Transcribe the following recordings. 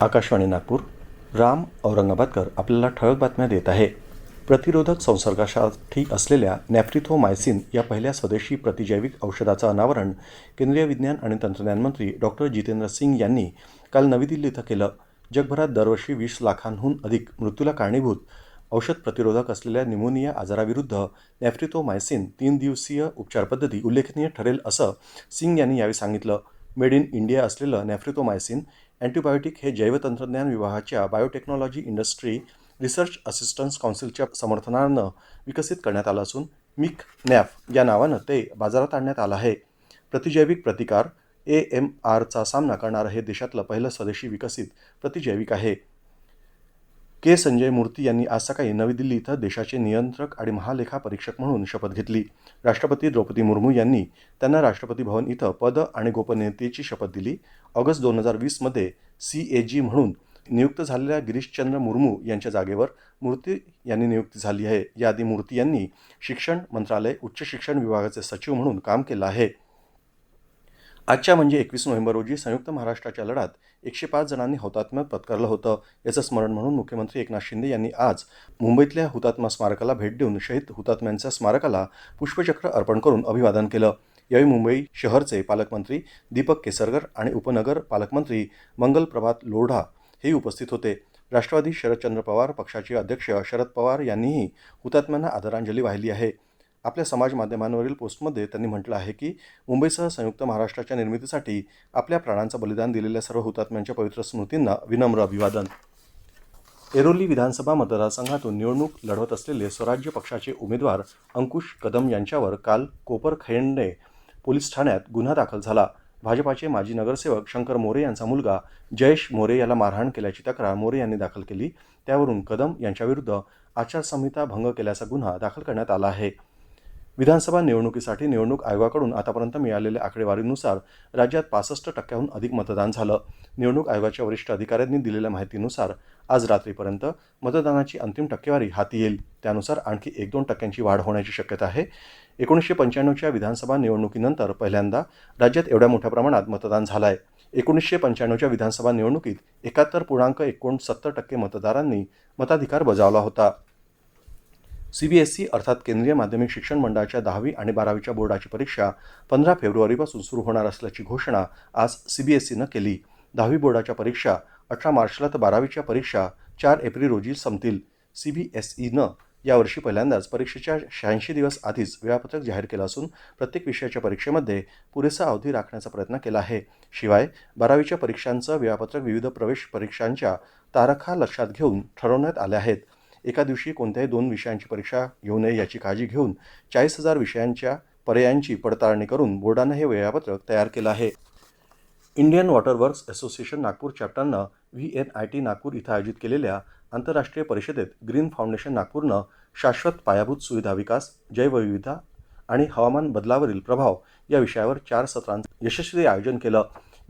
आकाशवाणी नागपूर राम औरंगाबादकर आपल्याला ठळक बातम्या देत आहे. प्रतिरोधक संसर्गासाठी असलेल्या नॅफ्रिथोमायसिन या पहिल्या स्वदेशी प्रतिजैविक औषधाचं अनावरण केंद्रीय विज्ञान आणि तंत्रज्ञान मंत्री डॉक्टर जितेंद्र सिंग यांनी काल नवी दिल्ली इथं केलं. जगभरात दरवर्षी वीस लाखांहून अधिक मृत्यूला कारणीभूत औषध प्रतिरोधक असलेल्या निमोनिया आजाराविरुद्ध नॅफ्रिथोमायसिन तीन दिवसीय उपचार पद्धती उल्लेखनीय ठरेल असं सिंग यांनी यावेळी सांगितलं. मेड इन इंडिया असलेलं नॅफ्रिथोमायसिन अँटीबायोटिक हे जैवतंत्रज्ञान विभागाच्या बायोटेक्नॉलॉजी इंडस्ट्री रिसर्च असिस्टन्स काउन्सिलच्या समर्थनानं विकसित करण्यात आलं असून मिक नॅफ या नावानं ते बाजारात आणण्यात आलं आहे. प्रतिजैविक प्रतिकार ए एम आरचा सामना करणारं हे देशातलं पहिलं स्वदेशी विकसित प्रतिजैविक आहे. के. संजय मूर्ती यांनी आज सकाळी नवी दिल्ली इथं देशाचे नियंत्रक आणि महालेखा परीक्षक म्हणून शपथ घेतली. राष्ट्रपती द्रौपदी मुर्मू यांनी त्यांना राष्ट्रपती भवन इथं पद आणि गोपनीयतेची शपथ दिली. ऑगस्ट दोन हजार वीसमध्ये सी ए जी म्हणून नियुक्त झालेल्या गिरीशचंद्र मुर्मू यांच्या जागेवर मूर्ती यांनी नियुक्ती झाली आहे. याआधी मूर्ती यांनी शिक्षण मंत्रालय उच्च शिक्षण विभागाचे सचिव म्हणून काम केलं आहे. आजच्या म्हणजे एकवीस नोव्हेंबर रोजी संयुक्त महाराष्ट्राच्या लढ्यात एकशे पाच जणांनी हौतात्म्य पत्करलं होतं याचं स्मरण म्हणून मुख्यमंत्री एकनाथ शिंदे यांनी आज मुंबईतल्या हुतात्मा स्मारकाला भेट देऊन शहीद हुतात्म्यांच्या स्मारकाला पुष्पचक्र अर्पण करून अभिवादन केलं. यावेळी मुंबई शहरचे पालकमंत्री दीपक केसरकर आणि उपनगर पालकमंत्री मंगल प्रभात लोढा हे उपस्थित होते. राष्ट्रवादी शरदचंद्र पवार पक्षाचे अध्यक्ष शरद पवार यांनीही हुतात्म्यांना आदरांजली वाहिली आहे. आपल्या समाज माध्यमांवरील पोस्टमध्ये त्यांनी म्हटलं आहे की मुंबईसह संयुक्त महाराष्ट्राच्या निर्मितीसाठी आपल्या प्राणांचं बलिदान दिलेल्या सर्व हुतात्म्यांच्या पवित्र स्मृतींना विनम्र अभिवादन. एरोली विधानसभा मतदारसंघातून निवडणूक लढवत असलेले स्वराज्य पक्षाचे उमेदवार अंकुश कदम यांच्यावर काल कोपरखैंडे पोलीस ठाण्यात गुन्हा दाखल झाला. भाजपाचे माजी नगरसेवक शंकर मोरे यांचा मुलगा जयेश मोरे याला मारहाण केल्याची तक्रार मोरे यांनी दाखल केली. त्यावरून कदम यांच्याविरुद्ध आचारसंहिता भंग केल्याचा गुन्हा दाखल करण्यात आला आहे. विधानसभा निवडणुकीसाठी निवडणूक आयोगाकडून आतापर्यंत मिळालेल्या आकडेवारीनुसार राज्यात पासष्ट टक्क्याहून अधिक मतदान झालं. निवडणूक आयोगाच्या वरिष्ठ अधिकाऱ्यांनी दिलेल्या माहितीनुसार आज रात्रीपर्यंत मतदानाची अंतिम टक्केवारी हाती येईल. त्यानुसार आणखी एक दोन टक्क्यांची वाढ होण्याची शक्यता आहे. एकोणीसशे पंच्याण्णवच्या विधानसभा निवडणुकीनंतर पहिल्यांदा राज्यात एवढ्या मोठ्या प्रमाणात मतदान झालं आहे एकोणीसशे पंच्याण्णवच्या विधानसभा निवडणुकीत एकाहत्तर पूर्णांक एकोणसत्तर टक्के मतदारांनी मताधिकार बजावला होता. सी बी एस ई अर्थात केंद्रीय माध्यमिक शिक्षण मंडळाच्या दहावी आणि बारावीच्या बोर्डाची परीक्षा पंधरा फेब्रुवारीपासून सुरू होणार असल्याची घोषणा आज सी बी एस ईनं केली. दहावी बोर्डाच्या परीक्षा अठरा मार्चला तर बारावीच्या परीक्षा चार एप्रिल रोजी संपतील. सी बी एस ईनं यावर्षी पहिल्यांदाच परीक्षेच्या शहाऐंशी दिवस आधीच वेळापत्रक जाहीर केलं असून प्रत्येक विषयाच्या परीक्षेमध्ये पुरेसा अवधी राखण्याचा प्रयत्न केला आहे. शिवाय बारावीच्या परीक्षांचं वेळापत्रक विविध प्रवेश परीक्षांच्या तारखा लक्षात घेऊन ठरवण्यात आल्या आहेत. एका दिवशी कोणत्याही दोन विषयांची परीक्षा घेऊ नये याची काळजी घेऊन चाळीस हजार विषयांच्या पर्यायांची पडताळणी करून बोर्डानं हे वेळापत्रक तयार केलं आहे. Indian water works association Nagpur चॅप्टरनं V N I T Nagpur इथं आयोजित केलेल्या आंतरराष्ट्रीय परिषदेत ग्रीन फाउंडेशन नागपूरनं शाश्वत पायाभूत सुविधा विकास जैवविविधता आणि हवामान बदलावरील प्रभाव या विषयावर चार सत्रांचं यशस्वी आयोजन केलं.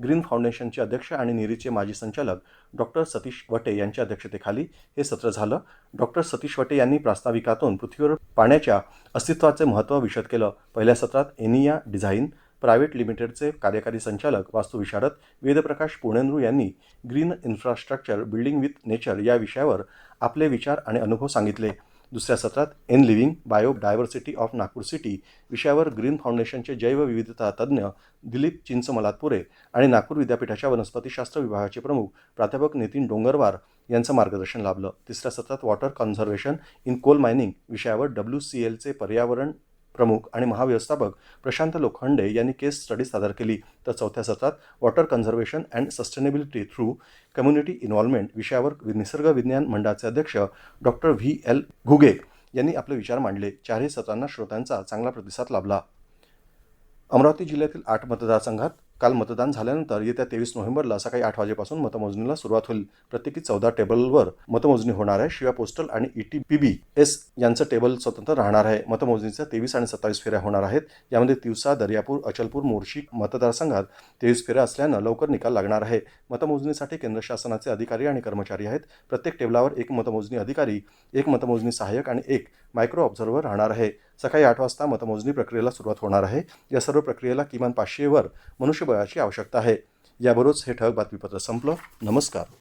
ग्रीन फाउंडेशनचे अध्यक्ष आणि निरीचे माजी संचालक डॉक्टर सतीश वटे यांच्या अध्यक्षतेखाली हे सत्र झालं. डॉक्टर सतीश वटे यांनी प्रास्ताविकातून पृथ्वीवर पाण्याच्या अस्तित्वाचे महत्त्व विशद केलं. पहिल्या सत्रात एनिया डिझाईन प्रायव्हेट लिमिटेडचे कार्यकारी संचालक वास्तुविशारद वेदप्रकाश पुणेंद्रू यांनी green infrastructure building with nature या विषयावर आपले विचार आणि अनुभव सांगितले. दुसऱ्या सत्रात an living biodiversity of Nagpur city विषयावर ग्रीन फाउंडेशनचे जैवविविधता तज्ज्ञ दिलीप चिंचमलातपुरे आणि नागपूर विद्यापीठाच्या वनस्पतीशास्त्र विभागाचे प्रमुख प्राध्यापक नितीन डोंगरवार यांचं मार्गदर्शन लाभलं. तिसऱ्या सत्रात water conservation in coal mining विषयावर डब्ल्यू सी एलचे पर्यावरण प्रमुख आणि महाव्यवस्थापक प्रशांत लोखंडे यांनी केस स्टडी सादर केली. तर चौथ्या सत्रात water conservation and sustainability through community involvement विषयावर निसर्ग विज्ञान मंडळाचे अध्यक्ष डॉक्टर व्ही. एल. घुगे यांनी आपले विचार मांडले. चारही सत्रांना श्रोत्यांचा चांगला प्रतिसाद लाभला. अमरावती जिल्ह्यातील आठ मतदारसंघात काल मतदान झाल्यानंतर येत्या तेवीस नोव्हेंबरला सकाळी आठ वाजेपासून मतमोजणीला सुरुवात होईल. प्रत्येकी चौदा टेबलवर मतमोजणी होणार आहे. शिवाय पोस्टल आणि E T P B S यांचं टेबल स्वतंत्र राहणार आहे. मतमोजणीच्या तेवीस आणि सत्तावीस फेऱ्या होणार आहेत. यामध्ये तिवसा दर्यापूर अचलपूर मोर्शी मतदारसंघात तेवीस फेऱ्या असल्यानं लवकर निकाल लागणार आहे. मतमोजणीसाठी केंद्र शासनाचे अधिकारी आणि कर्मचारी आहेत. प्रत्येक टेबलावर एक मतमोजणी अधिकारी एक मतमोजणी सहाय्यक आणि एक मायक्रो ऑब्झर्व्हर राहणार आहे. सकाळी आठ वाजता मतमोजणी प्रक्रियेला सुरुवात होणार आहे. या सर्व प्रक्रियेला किमान पाचशेवर मनुष्यबळाची आवश्यकता आहे. याबरोबरच हे ठळक बातमीपत्र संपलं. नमस्कार.